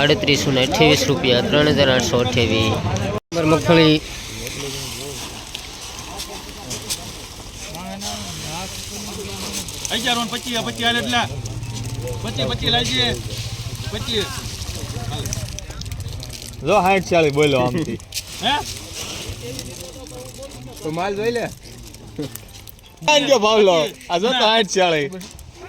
આડત્રીસો ને અઠ્યાવીસ રૂપિયા ત્રણ હજાર આઠસો અઠ્યાવીસ. મગફળી. અગિયાર પચીસ પચીસ હાલે એટલા. પચીસ પચીસ લાવજે પચીસ. જો હાઈટ ચાલી બોલો આમથી. હે? તો માલ જોઈ લે. ભાવ ભાવલો. આ જો તો હાઈટ ચાલી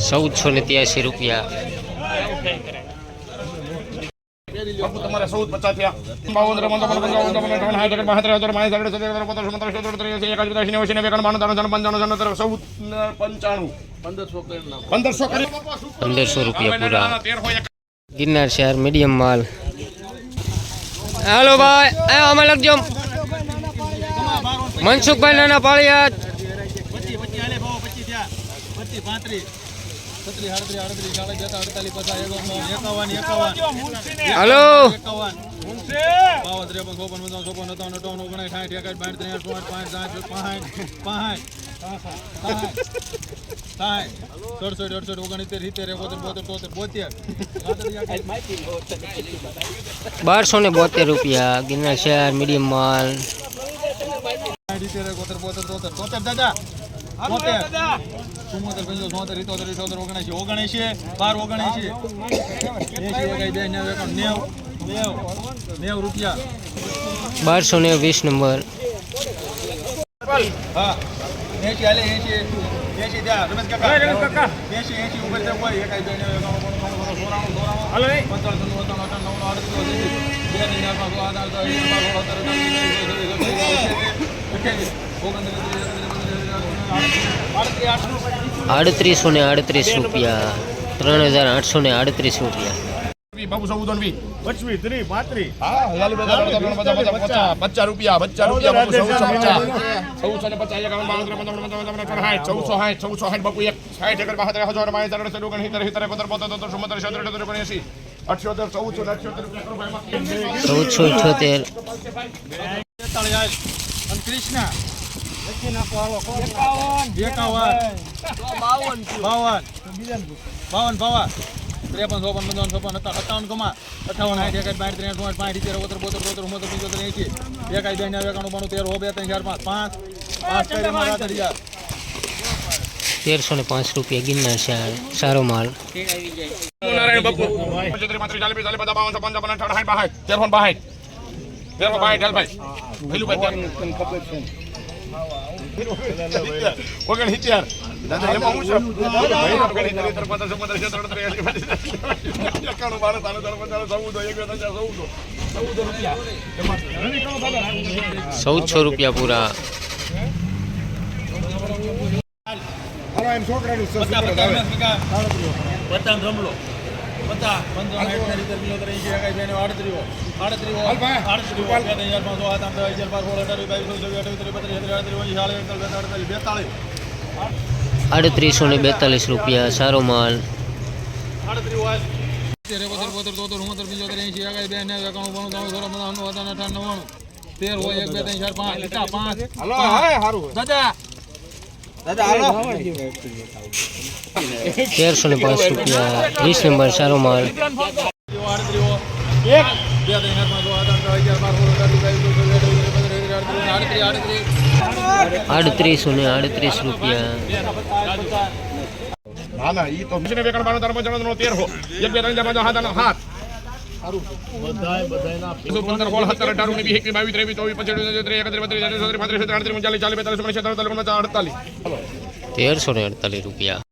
ચૌદસો ને ત્યાસી રૂપિયા. તમારે ચૌદ પચાસ થયા. બાવન ચોપન પંચાવન સાઠ એકડ બાસઠ ત્રેસઠ પાંચ સાઠ સત્તર અઢાર પચાસ સત્તર સિત્તેર ત્રેસી એકાદ પચાસ નેવું નેવું એકાણું બાણું ત્રણ પંચાણું સત્તર ચૌદ પંચાણું પંદરસો પંદરસો રૂપિયા પૂરા ગિરનાર શહેર મીડિયમ માલ હાલો ભાઈ અમે લખજો મનસુખભાઈ નાના પાળિયાદ છત્રીસ આડત્રીસ આડત્રીસ ચાલીસ બેતા અડતાલીસ પચાસ એકાવન એકાવન હાલો. એકાવન. બાવન ત્રેપન ચોપન પંચાવન ચોપન સત્તાવન અઠાવન ઓગણીસ સાઠ એકાઠ બાઠ ત્રેસઠ ચોસઠ પાંચ સાઠ પાંઠ સાઠ સડસઠ અડસઠ ઓગણીસ સિત્તેર એકોતેર બોતેર તોતેર બોતેર. બારસો ને બોતેર રૂપિયા ગિરનાર શહેર મીડિયમ માલ સિત્તેર એકોતેર બોતેર તોતેર તોતેર દાદા. બોતેર ચુમ્મોતેર પંચોતેર છોતેર ઇતોતેર ઇઠોતેર ઓગણસી ઓગણસી બાર ઓગણસી એસી એકાઈ બે નેવ એકાણું નેવ નેવ નેવ રૂપિયા બારસો ને વીસ નંબર હા એસી હાલે એસી એસી ત્યાં રમેશ કાકા એસી એસી ઉપર છે કોઈ એકાઈ બે નેવ એકાણું બાણું ત્રણ બાણું સોળાણું સોળાણું પંચાણું અઠાણું અડતીસ બે અઢાર ઓગણત્રીસ આડત્રીસ આડત્રીસો ને આડત્રીસ રૂપિયા. ત્રણ હજાર આઠસો ને આડત્રીસ રૂપિયા. બાબુ ચૌદ વીસ પચવી ત્રીસ પાંત્રીસ હા હજાર પચાસ પચાસ રૂપિયા પચાસ રૂપિયા બાબુ ચૌદસો પચાસ. ચૌદસો ને પચાસ એકાવન બાવન ત્રેપન ચોપન પંચાવન છપ્પન સાઠ ચૌદસો સાઠ ચૌદસો સાઠ બાપુ એક સાઠ એકર બાસઠ હજાર પાંચ હજાર અડસઠ ઓગણ સિત્તેર સિત્તેર એકોતેર બોતેર તોતેર ચુમ્મોતેર છોતેર અઠોતેર ઓગણએંસી અઠ્યોતેર ચૌદસો ને અઠ્યોતેર રૂપિયા કરો ભાઈ બાકી. ચૌદસો અઠ્યોતેર. બેતાળીસ હાલ. બાવન. બાવન. ત્રેપન ચોપન પંચાવન છપ્પન સત્તાવન કમા. અઠાવન સાઠ એકાઠ બાઠ ત્રેસઠ પાંચ પાંચ સિત્તેર ઓગોતેર બોતેર તોતેર ઉમોતેર પંચોતેર એંસી એકાઈ બે નેવ એકાણું બાણું તેર હો બે ત્રણ ચાર પાંચ. પાંચ. પાંચ કરી મારા આઠ હજાર તેરસો ને પાંચ રૂપિયા ગિરનાર શહેર સારો માલ. નારાયણ બાપુ. પંચોતેર પાંત્રીસ ચાલીસ પિસ્તાલીસ પચાસ બાવન છપ્પન છપ્પન અઠાવન સાઠ બાસઠ તેરસો બાસઠ તેરસો બાસઠ ચાલ ભાઈ. પેલું ભાઈ ઓગણ સિત્તેર. દાદા એમાં હું છું? ભાઈ ઓગણ સિત્તેર સિત્તેર પચાસ પચાસ અડત્રીસ એંસી એકાણું બાર ત્રણ ત્રણ પચાસ ચૌદ એક બે ત્રણ ચાર ચૌદ. ચૌદ રૂપિયા. ચૌદસો રૂપિયા પૂરા. પચાસ પચાસ પચાસ રમલો. પચાસ પંચાવન સિત્તેર પિત્તોતેર એંસી એકાઈ બે નેવ આડત્રીસ આડત્રીસ આડત્રીસ. બે ત્રણ ચાર પાંચ આઠ દસ અગિયાર અઢાર બાવીસ ચોવીસ ચોવીસ બત્રીસ આડત્રીસ એકતાલીસ ને બેતાલીસ રૂપિયા સારો માલ. તેર હોય એક બે ત્રણ ચાર પાંચ પાંચ. દાદા તેરસો ને પાંચ રૂપિયા ત્રીસ નંબર સારો માલ. આડત્રીસ ને આડત્રીસ રૂપિયા. ના ના એ તો તેરસો. એક બે ત્રણ ચાર ત્રીસ ને અડતાલીસ. રૂપિયા.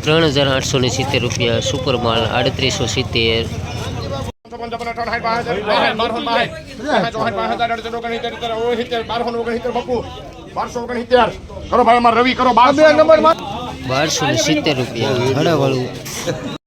ત્રણ હજાર આઠસો ને સિત્તેર રૂપિયા સુપર માલ આડત્રીસો સિત્તેર. બાસઠ બારસો બાસઠ કરો ભાઈ અમારે રવિ કરો બારસો સિત્તેર રૂપિયા.